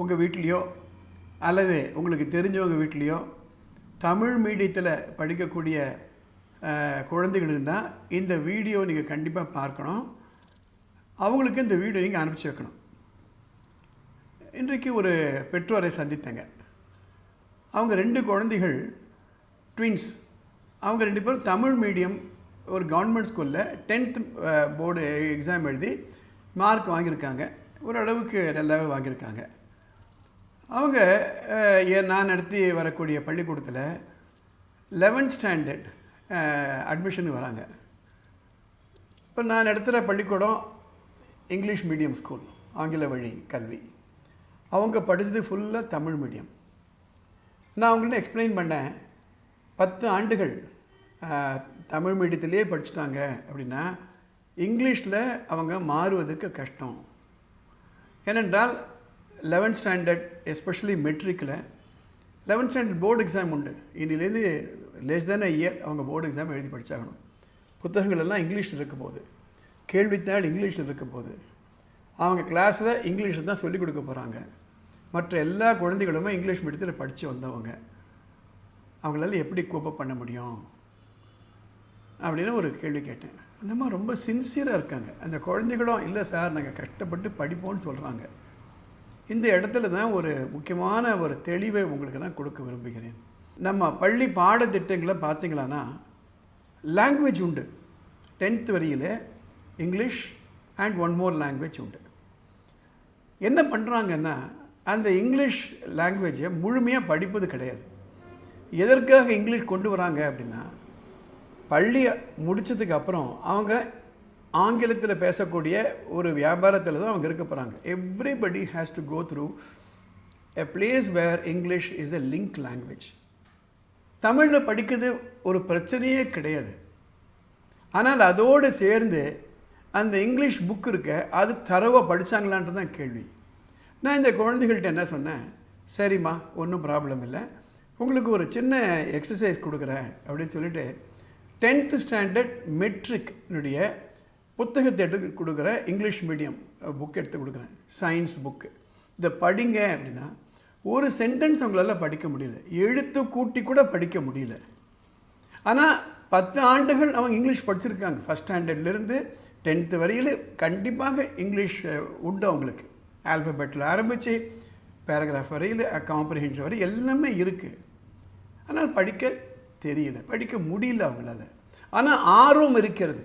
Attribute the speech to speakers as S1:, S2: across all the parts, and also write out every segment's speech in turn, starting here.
S1: உங்கள் வீட்லேயோ அல்லது உங்களுக்கு தெரிஞ்சவங்க வீட்லேயோ தமிழ் மீடியத்தில் படிக்கக்கூடிய குழந்தைகள் இருந்தால் இந்த வீடியோ நீங்கள் கண்டிப்பாக பார்க்கணும். அவங்களுக்கு இந்த வீடியோ நீங்கள் அனுப்பிச்சி வைக்கணும். இன்றைக்கு ஒரு பெற்றோரை சந்தித்தேங்க. அவங்க ரெண்டு குழந்தைகள் ட்வின்ஸ் அவங்க ரெண்டு பேரும் தமிழ் மீடியம் ஒரு கவர்மெண்ட் ஸ்கூலில் டென்த் போர்டு எக்ஸாம் எழுதி மார்க் வாங்கியிருக்காங்க. ஓரளவுக்கு நல்லாவே வாங்கியிருக்காங்க. அவங்க ஏன் நான் நடத்தி வரக்கூடிய பள்ளிக்கூடத்தில் லெவன்த் ஸ்டாண்டர்ட் அட்மிஷனுக்கு வராங்க. இப்போ நான் நடத்துகிற பள்ளிக்கூடம் இங்கிலீஷ் மீடியம் ஸ்கூல் ஆங்கில வழி கல்வி. அவங்க படித்தது ஃபுல்லாக தமிழ் மீடியம் நான் அவங்கள்ட்ட எக்ஸ்பிளைன் பண்ணேன். பத்து ஆண்டுகள் தமிழ் மீடியத்திலே படிச்சுட்டாங்க அப்படின்னா இங்கிலீஷில் அவங்க மாறுவதற்கு கஷ்டம். ஏனென்றால் லெவன்த் ஸ்டாண்டர்ட் எஸ்பெஷலி மெட்ரிக்கில் லெவன்த் ஸ்டாண்டர்ட் போர்டு எக்ஸாம் உண்டு. இன்னிலேருந்து லெஸ் தென் இயர் அவங்க போர்டு எக்ஸாம் எழுதி படித்தாகணும் புத்தகங்கள் எல்லாம் இங்கிலீஷில் இருக்க போகுது. கேள்வித்தாள் இங்கிலீஷில் இருக்க போகுது. அவங்க கிளாஸில் இங்கிலீஷில் தான் சொல்லிக் கொடுக்க போகிறாங்க மற்ற எல்லா குழந்தைகளுமே இங்கிலீஷ் மீடியத்தில் படித்து வந்தவங்க. அவங்களால எப்படி கோப்பப் பண்ண முடியும்? அப்படின்னு ஒரு கேள்வி கேட்டேன். அந்த மாதிரி ரொம்ப சின்சியராக இருக்காங்க. அந்த குழந்தைகளும் இல்லை சார் நாங்கள் கஷ்டப்பட்டு படிப்போம்னு சொல்கிறாங்க இந்த இடத்துல தான் ஒரு முக்கியமான ஒரு தெளிவை உங்களுக்கு நான் கொடுக்க விரும்புகிறேன். நம்ம பள்ளி பாடத்திட்டங்களை பார்த்தீங்களான்னா லாங்குவேஜ் உண்டு. டென்த் வரையில் English and one more language உண்டு. என்ன பண்ணுறாங்கன்னா அந்த இங்கிலீஷ் லாங்குவேஜை முழுமையாக படிப்பது கிடையாது. எதற்காக இங்கிலீஷ் கொண்டு வராங்க அப்படின்னா பள்ளி முடித்ததுக்கு அப்புறம் அவங்க ஆங்கிலத்தில் பேசக்கூடிய ஒரு வியாபாரத்தில் தான் அவங்க இருக்க போகிறாங்க everybody has to go through a place where English is a link language தமிழில் படிக்கிறது ஒரு பிரச்சனையே கிடையாது. ஆனால் அதோடு சேர்ந்து அந்த இங்கிலீஷ் புக் இருக்க அது தரவாக படித்தாங்களான்ட்டு தான் கேள்வி. நான் இந்த குழந்தைகள்கிட்ட என்ன சொன்னேன்? சரிம்மா ஒன்றும் ப்ராப்ளம் இல்லை. உங்களுக்கு ஒரு சின்ன எக்ஸசைஸ் கொடுக்குறேன் அப்படின்னு சொல்லிட்டு டென்த்து ஸ்டாண்டர்ட் மெட்ரிக்னுடைய புத்தகத்தை எடுத்து கொடுக்குற இங்கிலீஷ் மீடியம் புக் எடுத்து கொடுக்குறேன். சயின்ஸ் புக்கு இதை படிங்க அப்படின்னா ஒரு சென்டென்ஸ் அவங்களால படிக்க முடியல. எழுத்து கூட்டி கூட படிக்க முடியல. ஆனால் பத்து ஆண்டுகள் அவங்க இங்கிலீஷ் படிச்சிருக்காங்க. ஃபஸ்ட் ஸ்டாண்டர்ட்லேருந்து டென்த்து வரையில் கண்டிப்பாக இங்கிலீஷ் உண்டு அவங்களுக்கு. ஆல்ஃபபெட்டில் ஆரம்பித்து பேராகிராஃப் வரையில் காம்ப்ரிஹென்ஷன் வரை எல்லாமே இருக்குது ஆனால் படிக்க தெரியல. படிக்க முடியல அவங்களால. ஆனால் ஆர்வம் இருக்கிறது.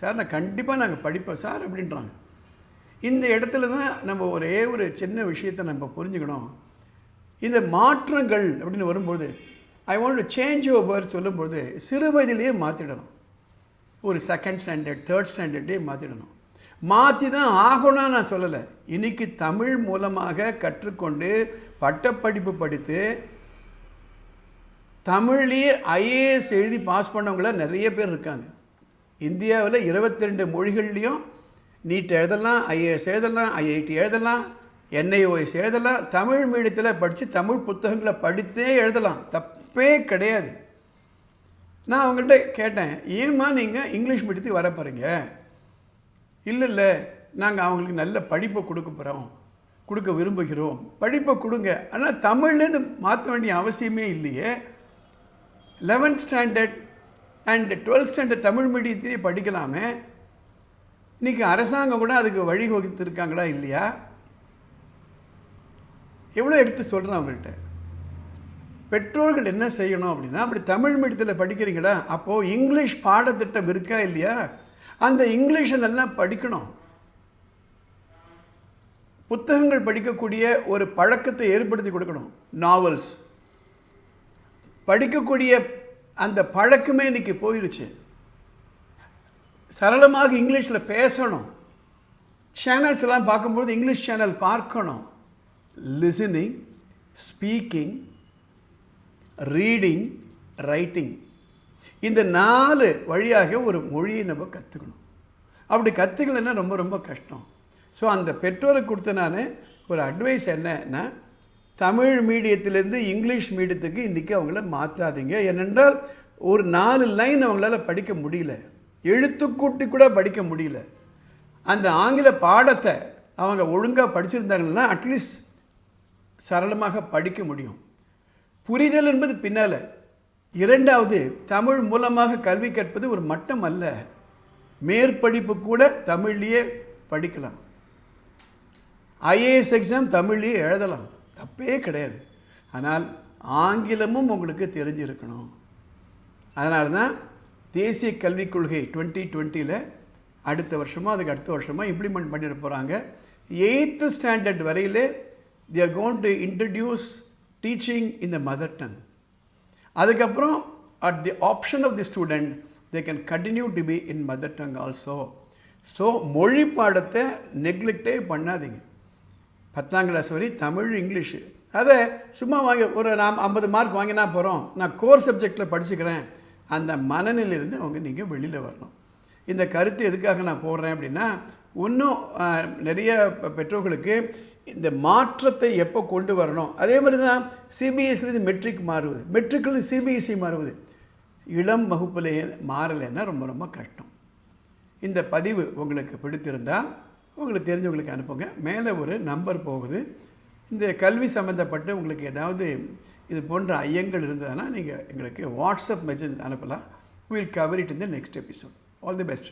S1: சார் நான் கண்டிப்பாக நாங்கள் படிப்போம் சார் அப்படின்றாங்க. இந்த இடத்துல தான் நம்ம ஒரே ஒரு சின்ன விஷயத்தை நம்ம புரிஞ்சுக்கணும். இந்த மாற்றங்கள் அப்படின்னு வரும்போது I want to change over சொல்லும்போது சிறு வயதிலேயே மாற்றிடணும் ஒரு செகண்ட் ஸ்டாண்டர்ட் தேர்ட் ஸ்டாண்டர்டே மாற்றிடணும் மாற்றி தான் ஆகணும்னு நான் சொல்லலை. இன்றைக்கி தமிழ் மூலமாக கற்றுக்கொண்டு பட்டப்படிப்பு படித்து தமிழ்லேயே ஐஏஎஸ் எழுதி பாஸ் பண்ணவங்கள நிறைய பேர் இருக்காங்க. இந்தியாவில் இருபத்தி ரெண்டு மொழிகள்லேயும் நீட் எழுதலாம் ஐஏஎஸ் எழுதலாம் ஐஐடி எழுதலாம் என்ஐஓஎஸ் எழுதலாம் தமிழ் மீடியத்தில் படித்து தமிழ் புத்தகங்களை படித்தே எழுதலாம். தப்பே கிடையாது. நான் அவங்கள்ட்ட கேட்டேன் ஏம்மா நீங்கள் இங்கிலீஷ் மீடியத்துக்கு வர பாருங்க இல்லை இல்லை. நாங்கள் அவங்களுக்கு நல்ல படிப்பை கொடுக்க போகிறோம் கொடுக்க விரும்புகிறோம். படிப்பை கொடுங்க. ஆனால் தமிழ்லேருந்து மாற்ற வேண்டிய அவசியமே இல்லையே. Eleventh standard and twelfth standard Tamil மீடியத்திலே படிக்கலாமே. இன்றைக்கி அரசாங்கம் கூட அதுக்கு வழி வகுத்திருக்காங்களா இல்லையா? எவ்வளோ எடுத்து சொல்கிறேன் அவங்கள்ட்ட. பெற்றோர்கள் என்ன செய்யணும் அப்படின்னா அப்படி தமிழ் மீடியத்தில் படிக்கிறீங்களா? அப்போது இங்கிலீஷ் பாடத்திட்டம் இருக்கா இல்லையா? அந்த இங்கிலீஷை நல்லா படிக்கணும். புத்தகங்கள் படிக்கக்கூடிய ஒரு பழக்கத்தை ஏற்படுத்தி கொடுக்கணும். நாவல்ஸ் படிக்கக்கூடிய அந்த பழக்கமே இன்னைக்கு போயிடுச்சு சரளமாக இங்கிலீஷில் பேசணும். சேனல்ஸ் எல்லாம் பார்க்கும்போது இங்கிலீஷ் சேனல் பார்க்கணும். லிசனிங் ஸ்பீக்கிங் ரீடிங் ரைட்டிங் இந்த நாலு வழியாக ஒரு மொழியை நம்ம கற்றுக்கணும் அப்படி கற்றுக்கலன்னா ரொம்ப ரொம்ப கஷ்டம். ஸோ அந்த பெற்றோருக்கு கொடுத்த நான் ஒரு அட்வைஸ் என்னன்னா தமிழ் மீடியத்திலேருந்து இங்கிலீஷ் மீடியத்துக்கு இன்றைக்கி அவங்கள மாற்றாதீங்க ஏனென்றால் ஒரு நாலு லைன் அவங்களால படிக்க முடியல. எழுத்துக்கூட்டி கூட படிக்க முடியல. அந்த ஆங்கில பாடத்தை அவங்க ஒழுங்காக படிச்சிருந்தாங்கன்னா அட்லீஸ்ட் சரளமாக படிக்க முடியும். புரிதல் என்பது பின்னால். இரண்டாவது தமிழ் மூலமாக கல்வி கற்பது ஒரு மட்டம் அல்ல. மேற்படிப்பு கூட தமிழ்லேயே படிக்கலாம். ஐஏஎஸ் எக்ஸாம் தமிழ்லேயே எழுதலாம். தப்பே கிடையாது. ஆனால் ஆங்கிலமும் உங்களுக்கு தெரிஞ்சிருக்கணும். அதனால தான் தேசிய கல்விக் கொள்கை டுவெண்ட்டி டுவெண்ட்டியில் அடுத்த வருஷமோ அதுக்கு அடுத்த வருஷமோ இம்ப்ளிமெண்ட் பண்ணிட போகிறாங்க எயித்து ஸ்டாண்டர்ட் வரையிலே they are to to teaching in the mother tongue அதுக்கப்புறம் at the option of the student they can continue to be in mother tongue also so மொழி பாடத்தை நெக்லெக்டே பண்ணாதீங்க. பத்தாம் கிளாஸ் வரை தமிழ் இங்கிலீஷு அதை சும்மா வாங்கி ஒரு நாம் ஐம்பது மார்க் வாங்கினா போகிறோம் நான் கோர் சப்ஜெக்டில் படிச்சுக்கிறேன். அந்த மனநிலையிலேருந்து அவங்க நீங்கள் வெளியில் வரணும். இந்த கருத்து எதுக்காக நான் போடுறேன் அப்படின்னா இன்னும் நிறைய பெற்றோர்களுக்கு இந்த மாற்றத்தை எப்போ கொண்டு வரணும்? அதே மாதிரி தான் சிபிஎஸ்சிலேருந்து மெட்ரிக் மாறுவது. மெட்ரிக்லேருந்து சிபிஎஸ்சி மாறுவது. இளம் வகுப்புலேயே மாறலைன்னா ரொம்ப ரொம்ப கஷ்டம். இந்த பதிவு உங்களுக்கு பிடித்திருந்தால் உங்களுக்கு தெரிஞ்சவங்களுக்கு அனுப்புங்க. மேலே ஒரு நம்பர் போகுது. இந்த கல்வி சம்மந்தப்பட்டு உங்களுக்கு ஏதாவது இது போன்ற ஐயங்கள் இருந்ததுன்னா நீங்கள் எங்களுக்கு வாட்ஸ்அப் மெசேஜ் அனுப்பலாம். Will cover it in next episode all the best